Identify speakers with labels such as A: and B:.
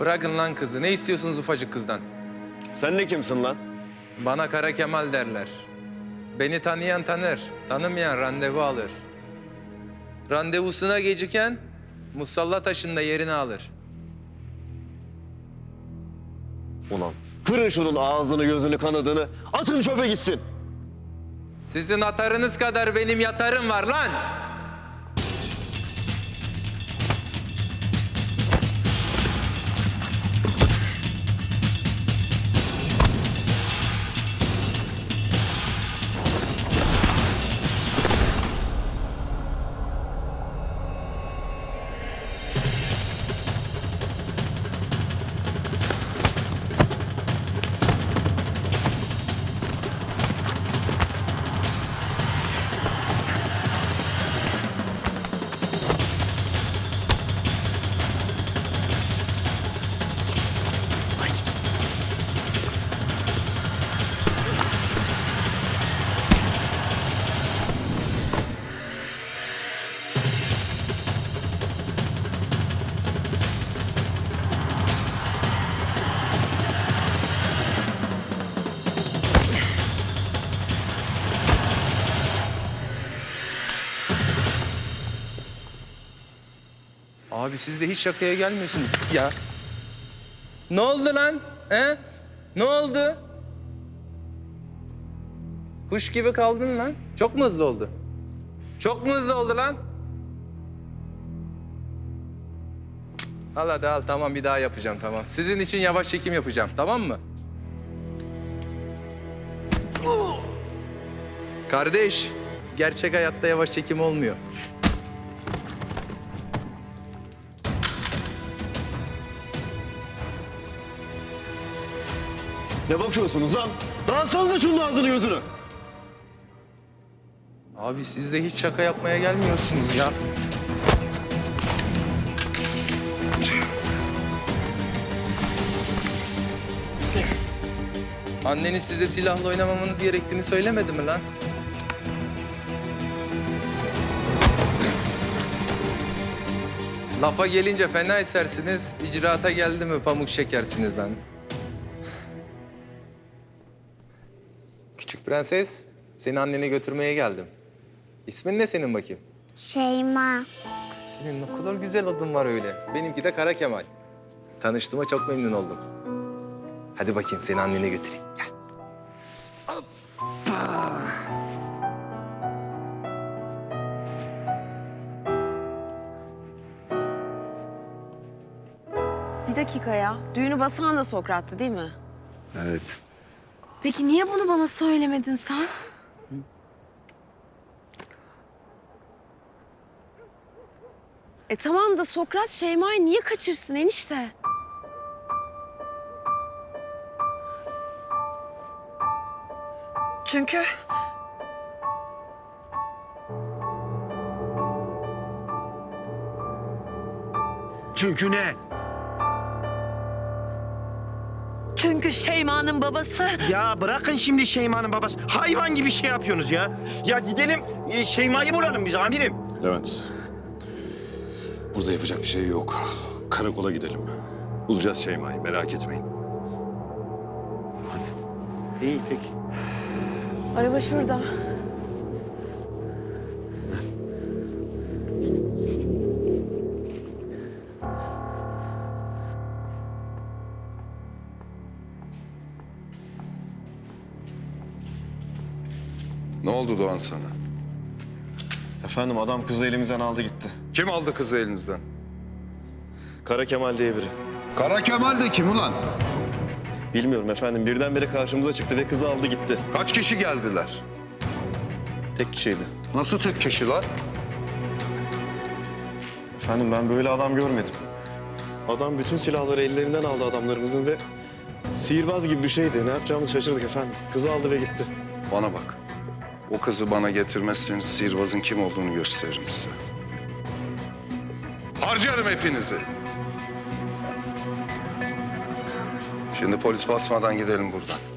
A: Bırakın lan kızı. Ne istiyorsunuz ufacık kızdan?
B: Sen de kimsin lan?
A: Bana Kara Kemal derler. Beni tanıyan tanır, tanımayan randevu alır. Randevusuna geciken musalla taşında yerini alır.
B: Ulan kırın şunun ağzını gözünü kanadını atın çöpe gitsin.
A: Sizin atarınız kadar benim yatarım var lan. Abi siz de hiç şakaya gelmiyorsunuz ya. Ne oldu lan? He? Ne oldu? Kuş gibi kaldın lan. Çok mu hızlı oldu? Çok mu hızlı oldu lan? Al hadi al tamam bir daha yapacağım tamam. Sizin için yavaş çekim yapacağım tamam mı? Kardeş, gerçek hayatta yavaş çekim olmuyor.
B: Ne bakıyorsunuz lan? Dağıtsanıza şunun ağzını gözünü.
A: Abi siz de hiç şaka yapmaya gelmiyorsunuz ya. Anneniz size silahla oynamamanız gerektiğini söylemedi mi lan? Lafa gelince fena esersiniz, icraata geldi mi pamuk şekersiniz lan. Küçük prenses, seni annene götürmeye geldim. İsmin ne senin bakayım?
C: Şeyma.
A: Senin ne kadar güzel adın var öyle. Benimki de Kara Kemal. Tanıştığıma çok memnun oldum. Hadi bakayım seni annene götüreyim. Gel.
D: Bir dakika ya. Düğünü basan da Sokrat'tı değil mi?
B: Evet.
D: Peki niye bunu bana söylemedin sen? E tamam da Sokrat Şeyma'yı niye kaçırsın enişte?
E: Çünkü
F: Çünkü ne?
E: Çünkü Şeyma'nın babası
F: Ya bırakın şimdi Şeyma'nın babası. Hayvan gibi şey yapıyorsunuz ya. Ya gidelim e, Şeyma'yı bulalım biz amirim.
G: Levent. Burada yapacak bir şey yok. Karakola gidelim. Bulacağız Şeyma'yı merak etmeyin.
F: İyi peki.
D: Araba şurada.
G: Ne oldu Doğan sana?
B: Efendim adam kızı elimizden aldı gitti.
G: Kim aldı kızı elinizden?
B: Kara Kemal diye biri.
H: Kara Kemal de kim ulan?
B: Bilmiyorum efendim birdenbire karşımıza çıktı ve kızı aldı gitti.
H: Kaç kişi geldiler?
B: Tek kişiydi.
H: Nasıl tek kişiler?
B: Efendim ben böyle adam görmedim. Adam bütün silahları ellerinden aldı adamlarımızın ve sihirbaz gibi bir şeydi. Ne yapacağımızı şaşırdık efendim. Kızı aldı ve gitti.
G: Bana bak. O kızı bana getirmezseniz sihirbazın kim olduğunu gösteririm size. Harcarım hepinizi. Şimdi polis basmadan gidelim buradan.